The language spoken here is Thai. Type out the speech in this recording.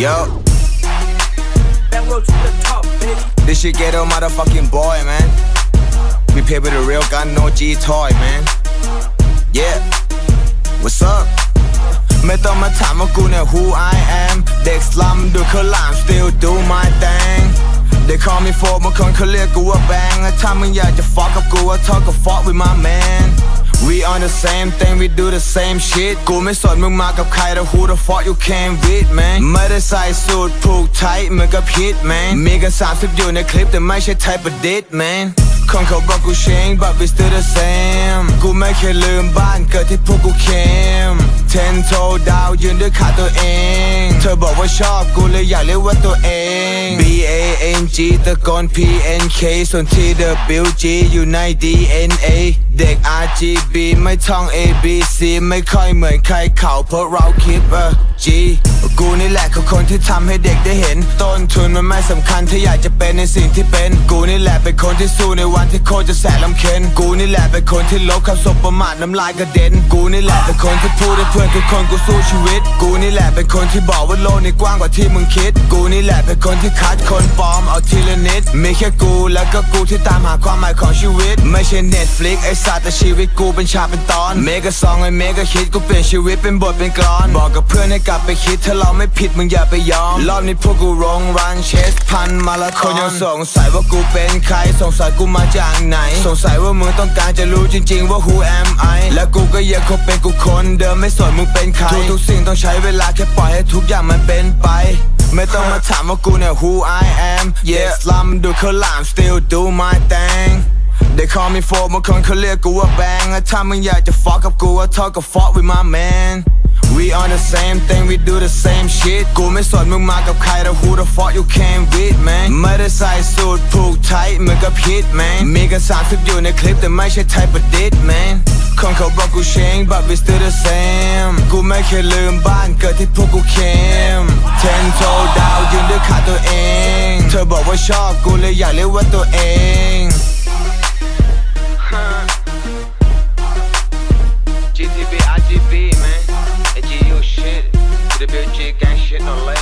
Yo, That road to the top, baby. this shit get a motherfucking boy, man. We pay with a real gun, no G toy, man. Yeah, what's up? ไม่ต้องมาถามว่ากูเนี่ย who I am เด็กสลัมดูเขาหลาม still do my thing They call me for บางคนเขาเรียกกูว่าแบงถ้ามึงอยากจะ fuck กับกูว่า talk กับ fuck with my man We on the same thing we do the same shit กูไม่สนมึงมากับใครแต่ who the fuck you came with man ไม่ได้ใส่สูทผูกไทเหมือนกับฮิต man มีกัน30อยู่ในคลิปแต่ไม่ใช่ type of dit man คนเขาบอกกู change but we still the same กูไม่เคยลืมบ้านเกิดที่พวกกูเข้ม ten toe ดาวยืนด้วยขาตัวเอง เธอบอกว่าชอบกูเลยอยากเรียกว่าตัวเอง B A N G ตะกอน P N K ส่วนที่ W G อยู่ใน D N A เด็ก R G B ไม่ท่อง A B C ไม่ค่อยเหมือนใครเขาเพราะเราคิดเออ G กูนี่แหละคือคนที่ทำให้เด็กได้เห็น ต้นทุนมันไม่สำคัญถ้าอยากจะเป็นในสิ่งที่เป็น กูนี่แหละเป็นคนที่สู้ในวันที่โคตรจะแสนลำเค็นกูนี่แหละเป็นคนที่ลบคำสบประมาทน้ำลายกระเด็น กูนี่แหละเป็นคนที่พูดให้เพื่อนทุกคนกูสู้ชีวิต กูนี่แหละเป็นคนที่บอกว่าโลกนี้กว้างกว่าที่มึงคิด กูนี่แหละเป็นคนที่คัดคนปลอมเอาทีละนิด มีแค่กูแล้วก็กูที่ตามหาความหมายของชีวิต ไม่ใช่ Netflix ไอ้สัตว์แต่ชีวิตกูเป็นฉากเป็นตอน เมกะซองไอ้เมกะฮิตกูเปลี่ยนชีวิตเป็นบทเป็นกลอน บอกกับเพื่อนให้กลับไปคิดถ้าเราไม่ผิดมึงอย่าไปยอม รอบนี้พวกกูร้องรันเชสพันมาละคนยังสงสัยว่ากูเป็นใคร สงสัยกูมาจากไหน สงสัยว่ามึงต้องการจะรู้จริง ๆ ว่า who am I และกูก็ยังคงเป็นกูคนเดิมไม่สนมึงเป็นใครทุกๆสิ่งต้องใช้เวลาแค่ปล่อยให้ทุกอย่างมันเป็นไปไม่ต้องมาถามว่ากูเนี่ย who I am yeah ลัมดูเขาหลาม still do my thing They call me for บางคนเขาเรียกกูว่าแบงถ้ามึงอยากจะ fuck กับกูว่า talk กับ fuck with my man on the same thing we do the same shit กูไม่สนมึงมากับใครแต่ who the fuck you came with man ไม่ได้ใส่สูทผูกไทเหมือนกับฮิต man มีกันสามสิบอยู่ในคลิปแต่ไม่ใช่ไทประดิษฐ์ man คนเขาบอกกูเชง but we still the same กูไม่เคยลืมบ้านเกิดที่พวกกูเข้ม ten toe down ยืนด้วยขาตัวเอง เธอบอกว่าชอบกูเลยอยากเรียกว่าตัวเอง GTB, IGB, bitch, it gang shit unless